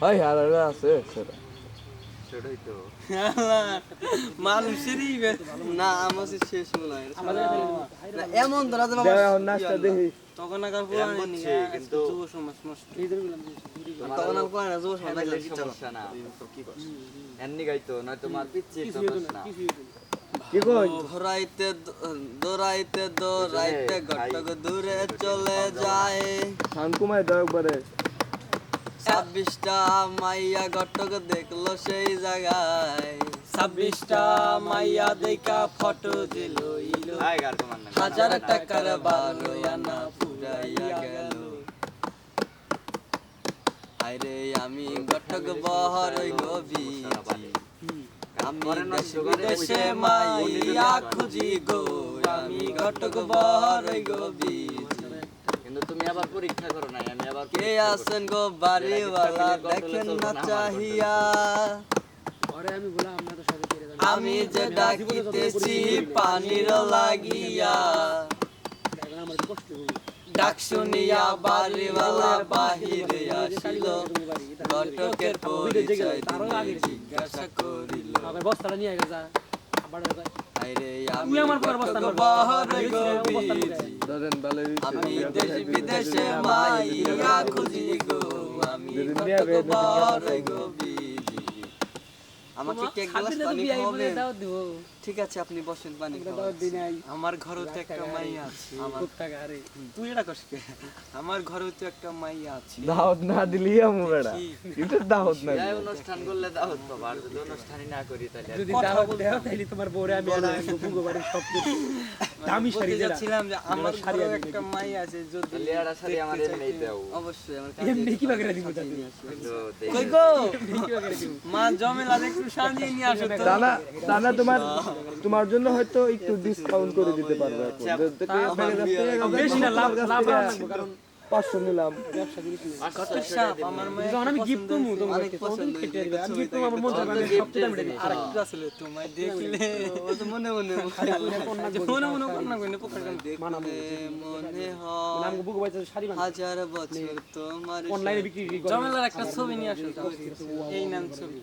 হয় হারারে আছে সেটা। সেটাই তো। মানুষেরই না আমার শেষ মনে হয়। এমন ধরা দেবে দেখ। তখন আগার এমন পুরানি কিন্তু- যুব সমাজ নষ্ট। তখন আরও আর পুরানি যুব সমাজ ফ্যামিলির দেখলে কিচ্ছু সমস্যা না। কি করছ? এমনি গাইতো নয়তো মার পিচ্ছি তো না। দৌড়াইতে দৌড়াইতে দৌড়াইতে ঘটক দূরে চলে যায়। সান কুমাই দাও একবারে। ছাব্বিশটা মাইয়া ঘটক দেখল সেই জায়গায়। ছাব্বিশটা মাইয়া দেখা ফটো দিল না। হাজার টাকার বারো আনা ফুরাইয়া গেল। আরে আমি ঘটক বহর গবি আমি দেশ মাইয়া খুঁজি গো আমি ঘটক বহর গবি কিন্তু তুমি আবার পরীক্ষা করো আবার কে আছেন গো বাড়িওয়ালা দেখেন না চাহিয়া। আমি যে ডাকিতেছি পানির লাগিয়া। ডাক শুনিয়া বাড়িওয়ালা বাহিরে আসিল। ঘটকের পরিচয় তিনি জিজ্ঞাসা করিল। বস্তাটা নিয়ে গেছে আবার আরে আমি আমার পর বস্তা। বহর তুই আমি দেশ বিদেশে মাইয়া খুঁজি গো আমি কত বিয়া গো। আমাকে কে গ্লাস পানি দিব। ঠিক আছে আপনি বসেন পানি দাও দিন আমার ঘরেও তো একটা মাইয়া আছে। আমার টাকা আরে? তুই এটা কষ্ট আমার ঘরেও তো একটা মাইয়া আছে। দাওয়াত না দিলি আমু বেড়া। কিন্তু দাওয়াত না যাই অনুষ্ঠান করলে দাওয়াত পাবো। আর যদি অনুষ্ঠানই না করি তাহলে যদি দাও দাও তাহলে তোমার বউরে আমি আনা বুগো বাড়ি সব কিছু দামি শাড়ি যাচ্ছিলাম যে আমার শাড়ি একটা মাইয়া আছে যদি আর সারি আমার এমনি দাও। অবশ্যই আমার এমনি কি বাগরা দিব কই গো? কি বাগরা দিব? মা জমেলা একটু দানা তোমার তোমার জন্য হয়তো একটু ডিসকাউন্ট করে দিতে পারব এখন। থেকে বেশি না লাভ লাভ কারণ পাঁচশো নিলাম। আমি গিফট করব তোমাকে গিফট করব আমার মন আর একটু আসলে তোমায় দেখলে মনে মনে মনে মনে পোকার মনে হয়। হাজার বছর তোমার অনলাইনে বিক্রি একটা ছবি নিয়ে আসো এই নাম ছবি।